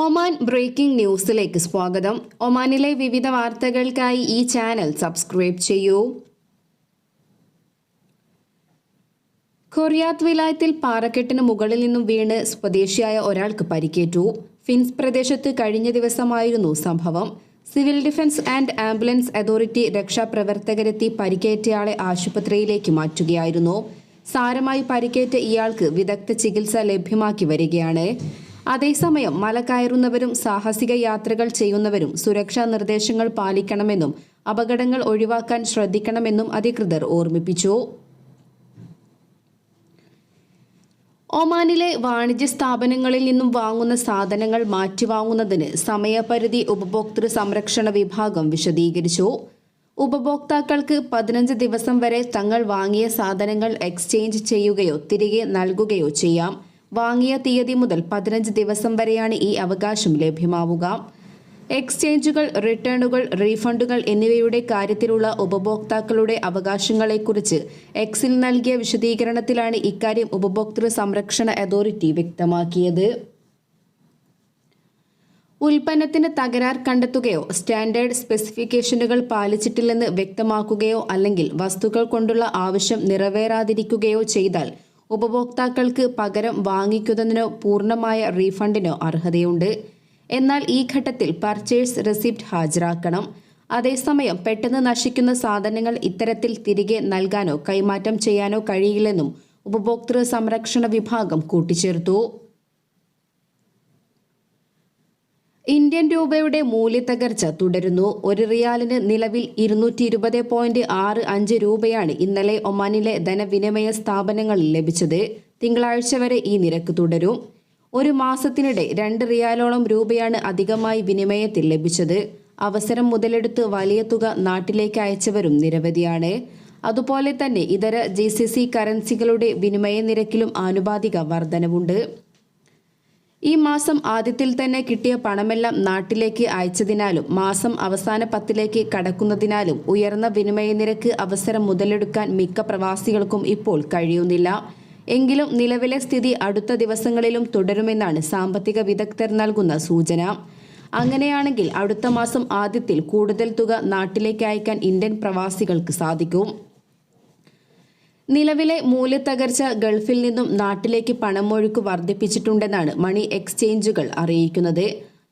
Oman breaking ന്യൂസിലേക്ക് സ്വാഗതം. ഒമാനിലെ വിവിധ വാർത്തകൾക്കായി ഈ ചാനൽ സബ്സ്ക്രൈബ് ചെയ്യൂ. കൊറിയാത്ത് വിലായത്തിൽ പാറക്കെട്ടിന് മുകളിൽ നിന്നും വീണ് സ്വദേശിയായ ഒരാൾക്ക് പരിക്കേറ്റു. ഫിൻസ് പ്രദേശത്ത് കഴിഞ്ഞ ദിവസമായിരുന്നു സംഭവം. Civil defence and ambulance authority രക്ഷാപ്രവർത്തകരെത്തി പരിക്കേറ്റയാളെ ആശുപത്രിയിലേക്ക് മാറ്റുകയായിരുന്നു. സാരമായി പരിക്കേറ്റ ഇയാൾക്ക് വിദഗ്ധ ചികിത്സ ലഭ്യമാക്കി വരികയാണ്. അതേസമയം മലകയറുന്നവരും സാഹസിക യാത്രകൾ ചെയ്യുന്നവരും സുരക്ഷാ നിർദ്ദേശങ്ങൾ പാലിക്കണമെന്നും അപകടങ്ങൾ ഒഴിവാക്കാൻ ശ്രദ്ധിക്കണമെന്നും അധികൃതർ ഓർമ്മിപ്പിച്ചു. ഒമാനിലെ വാണിജ്യ സ്ഥാപനങ്ങളിൽ നിന്നും വാങ്ങുന്ന സാധനങ്ങൾ മാറ്റിവാങ്ങുന്നതിന് സമയപരിധി ഉപഭോക്തൃ സംരക്ഷണ വിഭാഗം വിശദീകരിച്ചു. ഉപഭോക്താക്കൾക്ക് പതിനഞ്ച് ദിവസം വരെ തങ്ങൾ വാങ്ങിയ സാധനങ്ങൾ എക്സ്ചേഞ്ച് ചെയ്യുകയോ തിരികെ നൽകുകയോ ചെയ്യാം. വാങ്ങിയ തീയതി മുതൽ പതിനഞ്ച് ദിവസം വരെയാണ് ഈ അവകാശം ലഭ്യമാവുക. എക്സ്ചേഞ്ചുകൾ റിട്ടേണുകൾ റീഫണ്ടുകൾ എന്നിവയുടെ കാര്യത്തിലുള്ള ഉപഭോക്താക്കളുടെ അവകാശങ്ങളെക്കുറിച്ച് എക്സിൽ നൽകിയ വിശദീകരണത്തിലാണ് ഇക്കാര്യം ഉപഭോക്തൃ സംരക്ഷണ അതോറിറ്റി വ്യക്തമാക്കിയത്. ഉൽപ്പന്നത്തിന് തകരാർ കണ്ടെത്തുകയോ സ്റ്റാൻഡേർഡ് സ്പെസിഫിക്കേഷനുകൾ പാലിച്ചിട്ടില്ലെന്ന് വ്യക്തമാക്കുകയോ അല്ലെങ്കിൽ വസ്തുക്കൾ കൊണ്ടുള്ള ആവശ്യം നിറവേറാതിരിക്കുകയോ ചെയ്താൽ ഉപഭോക്താക്കൾക്ക് പകരം വാങ്ങിക്കുന്നതിനോ പൂർണമായ റീഫണ്ടിനോ അർഹതയുണ്ട്. എന്നാൽ ഈ ഘട്ടത്തിൽ പർച്ചേഴ്സ് റെസിപ്റ്റ് ഹാജരാക്കണം. അതേസമയം പെട്ടെന്ന് നശിക്കുന്ന സാധനങ്ങൾ ഇത്തരത്തിൽ തിരികെ നൽകാനോ കൈമാറ്റം ചെയ്യാനോ കഴിയില്ലെന്നും ഉപഭോക്തൃ സംരക്ഷണ വിഭാഗം കൂട്ടിച്ചേർത്തു. ഇന്ത്യൻ രൂപയുടെ മൂല്യത്തകർച്ച തുടരുന്നു. ഒരു റിയാലിന് നിലവിൽ ഇരുന്നൂറ്റി ഇരുപത് പോയിന്റ് ആറ് അഞ്ച് രൂപയാണ് ഇന്നലെ ഒമാനിലെ ധനവിനിമയ സ്ഥാപനങ്ങളിൽ ലഭിച്ചത്. തിങ്കളാഴ്ച വരെ ഈ നിരക്ക് തുടരും. ഒരു മാസത്തിനിടെ രണ്ട് റിയാലോളം രൂപയാണ് അധികമായി വിനിമയത്തിൽ ലഭിച്ചത്. അവസരം മുതലെടുത്ത് വലിയ തുക നാട്ടിലേക്ക് അയച്ചവരും നിരവധിയാണ്. അതുപോലെ തന്നെ ഇതര ജി കറൻസികളുടെ വിനിമയ നിരക്കിലും ആനുപാതിക വർധനവുണ്ട്. ഈ മാസം ആദ്യത്തിൽ തന്നെ കിട്ടിയ പണമെല്ലാം നാട്ടിലേക്ക് അയച്ചതിനാലും മാസം അവസാന പത്തിലേക്ക് കടക്കുന്നതിനാലും ഉയർന്ന വിനിമയ നിരക്ക് അവസരം മുതലെടുക്കാൻ മിക്ക പ്രവാസികൾക്കും ഇപ്പോൾ കഴിയുന്നില്ല. എങ്കിലും നിലവിലെ സ്ഥിതി അടുത്ത ദിവസങ്ങളിലും തുടരുമെന്നാണ് സാമ്പത്തിക വിദഗ്ധർ നൽകുന്ന സൂചന. അങ്ങനെയാണെങ്കിൽ അടുത്ത മാസം ആദ്യത്തിൽ കൂടുതൽ തുക നാട്ടിലേക്ക് അയക്കാൻ ഇന്ത്യൻ പ്രവാസികൾക്ക് സാധിക്കും. നിലവിലെ മൂല്യത്തകർച്ച ഗൾഫിൽ നിന്നും നാട്ടിലേക്ക് പണമൊഴുക്ക് വർദ്ധിപ്പിച്ചിട്ടുണ്ടെന്നാണ് മണി എക്സ്ചേഞ്ചുകൾ അറിയിക്കുന്നത്.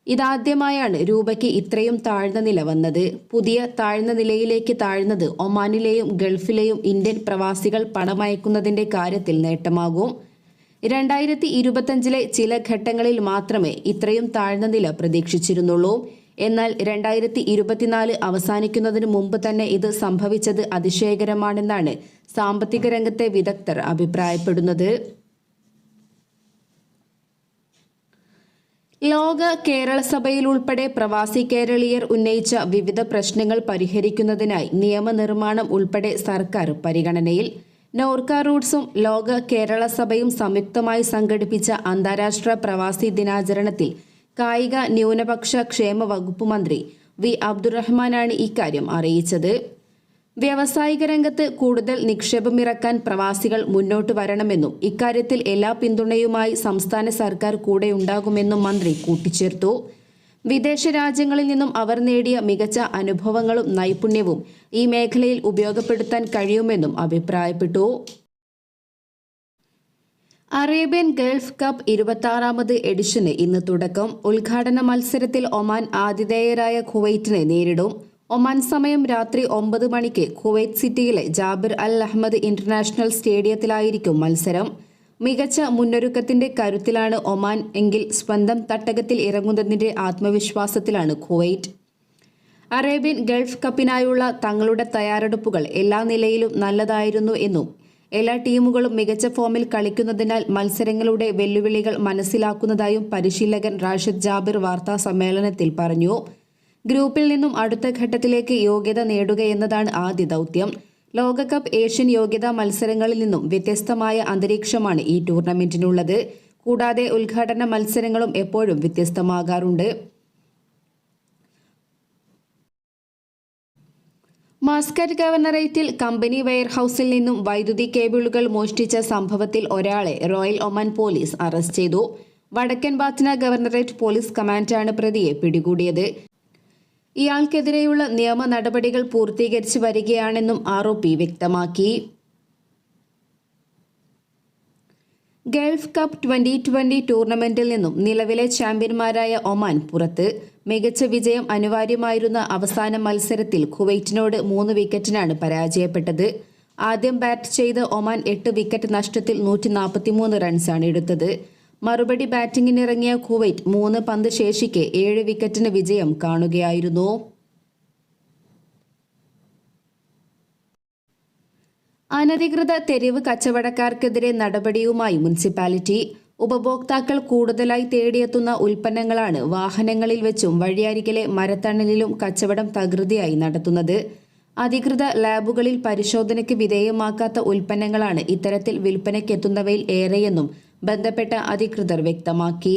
ഇതാദ്യമായാണ് രൂപയ്ക്ക് ഇത്രയും താഴ്ന്ന നില വന്നത്. പുതിയ താഴ്ന്ന നിലയിലേക്ക് താഴ്ന്നത് ഒമാനിലെയും ഗൾഫിലെയും ഇന്ത്യൻ പ്രവാസികൾ പണമയക്കുന്നതിന്റെ കാര്യത്തിൽ നേട്ടമാകും. രണ്ടായിരത്തി ഇരുപത്തഞ്ചിലെ ചില ഘട്ടങ്ങളിൽ മാത്രമേ ഇത്രയും താഴ്ന്ന നില പ്രതീക്ഷിച്ചിരുന്നുള്ളൂ. എന്നാൽ രണ്ടായിരത്തി ഇരുപത്തിനാല് അവസാനിക്കുന്നതിന് മുമ്പ് തന്നെ ഇത് സംഭവിച്ചത് അതിശയകരമാണെന്നാണ് സാമ്പത്തിക രംഗത്തെ വിദഗ്ധർ അഭിപ്രായപ്പെടുന്നത്. ലോക കേരള സഭയിൽ ഉൾപ്പെടെ പ്രവാസി കേരളീയർ ഉന്നയിച്ച വിവിധ പ്രശ്നങ്ങൾ പരിഹരിക്കുന്നതിനായി നിയമനിർമ്മാണം ഉൾപ്പെടെ സർക്കാർ പരിഗണനയിൽ നോർക്ക റൂട്ട്സും ലോക കേരള സഭയും സംയുക്തമായി സംഘടിപ്പിച്ച അന്താരാഷ്ട്ര പ്രവാസി ദിനാചരണത്തിൽ കായിക ന്യൂനപക്ഷ ക്ഷേമ വകുപ്പ് മന്ത്രി വി അബ്ദുറഹ്മാനാണ് ഇക്കാര്യം അറിയിച്ചത്. വ്യാവസായിക രംഗത്ത് കൂടുതൽ നിക്ഷേപമിറക്കാൻ പ്രവാസികൾ മുന്നോട്ട് വരണമെന്നും ഇക്കാര്യത്തിൽ എല്ലാ പിന്തുണയുമായി സംസ്ഥാന സർക്കാർ കൂടെ ഉണ്ടാകുമെന്നും മന്ത്രി കൂട്ടിച്ചേർത്തു. വിദേശ രാജ്യങ്ങളിൽ നിന്നും അവർ നേടിയ മികച്ച അനുഭവങ്ങളും നൈപുണ്യവും ഈ മേഖലയിൽ ഉപയോഗപ്പെടുത്താൻ കഴിയുമെന്നും അഭിപ്രായപ്പെട്ടു. അറേബ്യൻ ഗൾഫ് കപ്പ് ഇരുപത്തി എഡിഷന് ഇന്ന് തുടക്കം. ഉദ്ഘാടന മത്സരത്തിൽ ഒമാൻ ആതിഥേയരായ കുവൈറ്റിനെ നേരിടും. ഒമാൻ സമയം രാത്രി ഒമ്പത് മണിക്ക് കുവൈറ്റ് സിറ്റിയിലെ ജാബിർ അൽ അഹമ്മദ് ഇന്റർനാഷണൽ സ്റ്റേഡിയത്തിലായിരിക്കും മത്സരം. മികച്ച മുന്നൊരുക്കത്തിന്റെ കരുത്തിലാണ് ഒമാൻ എങ്കിൽ സ്വന്തം തട്ടകത്തിൽ ഇറങ്ങുന്നതിന്റെ ആത്മവിശ്വാസത്തിലാണ് കുവൈറ്റ്. അറേബ്യൻ ഗൾഫ് കപ്പിനായുള്ള തങ്ങളുടെ തയ്യാറെടുപ്പുകൾ എല്ലാ നിലയിലും നല്ലതായിരുന്നു എന്നും എല്ലാ ടീമുകളും മികച്ച ഫോമിൽ കളിക്കുന്നതിനാൽ മത്സരങ്ങളുടെ വെല്ലുവിളികൾ മനസ്സിലാക്കുന്നതായും പരിശീലകൻ റാഷിദ് ജാബിർ വാർത്താ സമ്മേളനത്തിൽ പറഞ്ഞു. ഗ്രൂപ്പിൽ നിന്നും അടുത്ത ഘട്ടത്തിലേക്ക് യോഗ്യത നേടുക എന്നതാണ് ആദ്യ ദൗത്യം. ലോകകപ്പ് ഏഷ്യൻ യോഗ്യതാ മത്സരങ്ങളിൽ നിന്നും വ്യത്യസ്തമായ അന്തരീക്ഷമാണ് ഈ ടൂർണമെന്റിനുള്ളത്. കൂടാതെ ഉദ്ഘാടന മത്സരങ്ങളും എപ്പോഴും വ്യത്യസ്തമാകാറുണ്ട്. മാസ്കറ്റ് ഗവർണറേറ്റിൽ കമ്പനി വെയർഹൌസിൽ നിന്നും വൈദ്യുതി കേബിളുകൾ മോഷ്ടിച്ച സംഭവത്തിൽ ഒരാളെ റോയൽ ഒമാൻ പോലീസ് അറസ്റ്റ് ചെയ്തു. വടക്കൻ ബാത്തിന ഗവർണറേറ്റ് പോലീസ് കമാൻഡാണ് പ്രതിയെ പിടികൂടിയത്. ഇയാൾക്കെതിരെയുള്ള നിയമ നടപടികൾ പൂർത്തീകരിച്ചു വരികയാണെന്നും ആരോപി വ്യക്തമാക്കി. ഗൾഫ് കപ്പ് ട്വന്റി ട്വന്റി ടൂർണമെന്റിൽ നിന്നും നിലവിലെ ചാമ്പ്യന്മാരായ ഒമാൻ പുറത്ത് മികച്ച വിജയം അനിവാര്യമായിരുന്ന അവസാന മത്സരത്തിൽ കുവൈറ്റിനോട് മൂന്ന് വിക്കറ്റിനാണ് പരാജയപ്പെട്ടത്. ആദ്യം ബാറ്റ് ചെയ്ത് ഒമാൻ എട്ട് വിക്കറ്റ് നഷ്ടത്തിൽ നൂറ്റി നാൽപ്പത്തിമൂന്ന് റൺസാണ് എടുത്തത്. മറുപടി ബാറ്റിംഗിനിറങ്ങിയ കുവൈറ്റ് മൂന്ന് പന്ത് ശേഷിക്കെ ഏഴ് വിക്കറ്റിന് വിജയം കാണുകയായിരുന്നു. അനധികൃത തെരുവ് കച്ചവടക്കാർക്കെതിരെ നടപടിയുമായി മുനിസിപ്പാലിറ്റി. ഉപഭോക്താക്കൾ കൂടുതലായി തേടിയെത്തുന്ന ഉൽപ്പന്നങ്ങളാണ് വാഹനങ്ങളിൽ വെച്ചും വഴിയരികിലെ മരത്തണലിലും കച്ചവടം തകൃതിയായി നടത്തുന്നത്. അധികൃത ലാബുകളിൽ പരിശോധനയ്ക്ക് വിധേയമാക്കാത്ത ഉൽപ്പന്നങ്ങളാണ് ഇത്തരത്തിൽ വിൽപ്പനയ്ക്കെത്തുന്നവയിൽ ഏറെയെന്നും ബന്ധപ്പെട്ട അധികൃതർ വ്യക്തമാക്കി.